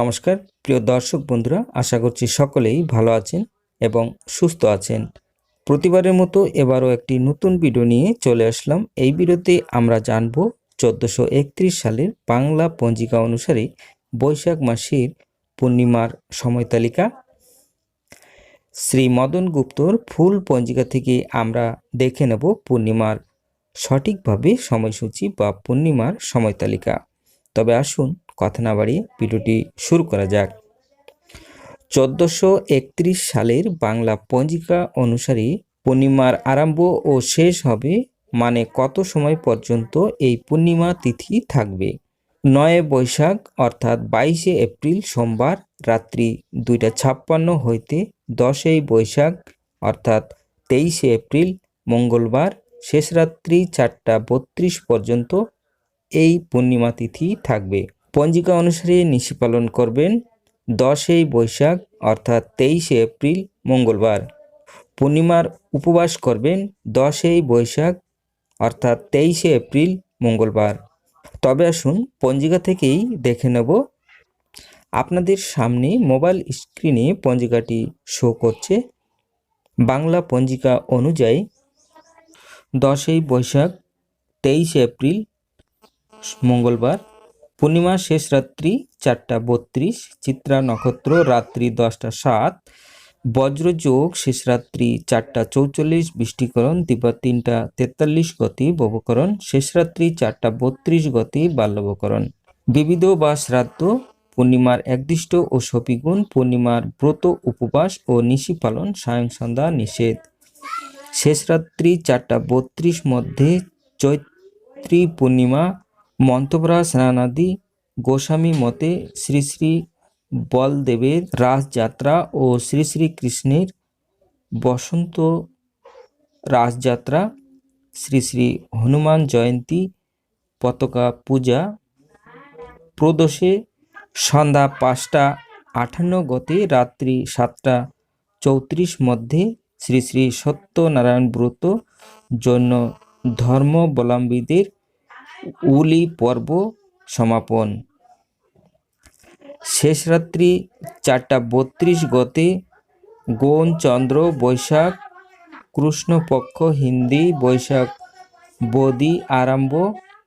নমস্কার, প্রিয় দর্শক বন্ধুরা, আশা করছি সকলেই ভালো আছেন এবং সুস্থ আছেন। প্রতিবারের মতো এবারও একটি নতুন ভিডিও নিয়ে চলে আসলাম। এই ভিডিওতে আমরা জানব চোদ্দোশো সালের বাংলা পঞ্জিকা অনুসারে বৈশাখ মাসের পূর্ণিমার সময় তালিকা। শ্রী মদন গুপ্তর ফুল পঞ্জিকা থেকে আমরা দেখে নেব পূর্ণিমার সঠিকভাবে সময়সূচি বা পূর্ণিমার সময় তালিকা। তবে আসুন কথা না বাড়িয়ে ভিডিওটি শুরু করা যাক। চোদ্দোশো একত্রিশ সালের বাংলা পঞ্জিকা অনুসারে পূর্ণিমার আরম্ভ ও শেষ হবে মানে কত সময় পর্যন্ত এই পূর্ণিমা তিথি থাকবে? নয় বৈশাখ অর্থাৎ বাইশে এপ্রিল সোমবার রাত্রি দুইটা ছাপ্পান্ন হইতে দশই বৈশাখ অর্থাৎ তেইশে এপ্রিল মঙ্গলবার শেষ রাত্রি চারটা বত্রিশ পর্যন্ত এই পূর্ণিমা তিথি থাকবে। পঞ্জিকা অনুসারে নিশি পালন করবেন দশই বৈশাখ অর্থাৎ তেইশে এপ্রিল মঙ্গলবার। পূর্ণিমার উপবাস করবেন দশই বৈশাখ অর্থাৎ তেইশে এপ্রিল মঙ্গলবার। তবে আসুন পঞ্জিকা থেকেই দেখে নেব। আপনাদের সামনে মোবাইল স্ক্রিনে পঞ্জিকাটি শো করছে। বাংলা পঞ্জিকা অনুযায়ী দশই বৈশাখ তেইশে এপ্রিল মঙ্গলবার, পূর্ণিমা শেষ রাত্রি চারটা বত্রিশ, চিত্রা নক্ষত্র রাত্রি দশটা সাত, বজ্রযোগ শেষ রাত্রি চারটা চৌচল্লিশ, বৃষ্টিকরণ দিবা তিনটা তেতাল্লিশ গতি ববকরণ শেষ রাত্রি চারটা বত্রিশ গতি বাল্যবকরণ বিবিধ বা শ্রাদ্ধ পূর্ণিমার একদিষ্ট ও সপিগুণ, পূর্ণিমার ব্রত, উপবাস ও নিশি পালন, সায়ং সন্ধ্যা নিষেধ। শেষ রাত্রি চারটা বত্রিশ মধ্যে চৈত্রী পূর্ণিমা মন্তব্রা স্নানাদি গোস্বামী মতে শ্রী শ্রী বলদেবের রাসযাত্রা ও শ্রী শ্রী কৃষ্ণের বসন্ত রাসযাত্রা শ্রী শ্রী হনুমান জয়ন্তী পতাকা পূজা প্রদোষে সন্ধ্যা পাঁচটা আটান্ন গতে রাত্রি সাতটা চৌত্রিশ মধ্যে শ্রী শ্রী সত্যনারায়ণ ব্রত জন্য ধর্মাবলম্বীদের উলি পর্ব সমাপন। শেষ রাত্রি চারটা বত্রিশ গতে গৌণ চন্দ্র বৈশাখ, কৃষ্ণপক্ষ হিন্দি বৈশাখ, বদি আরম্ভ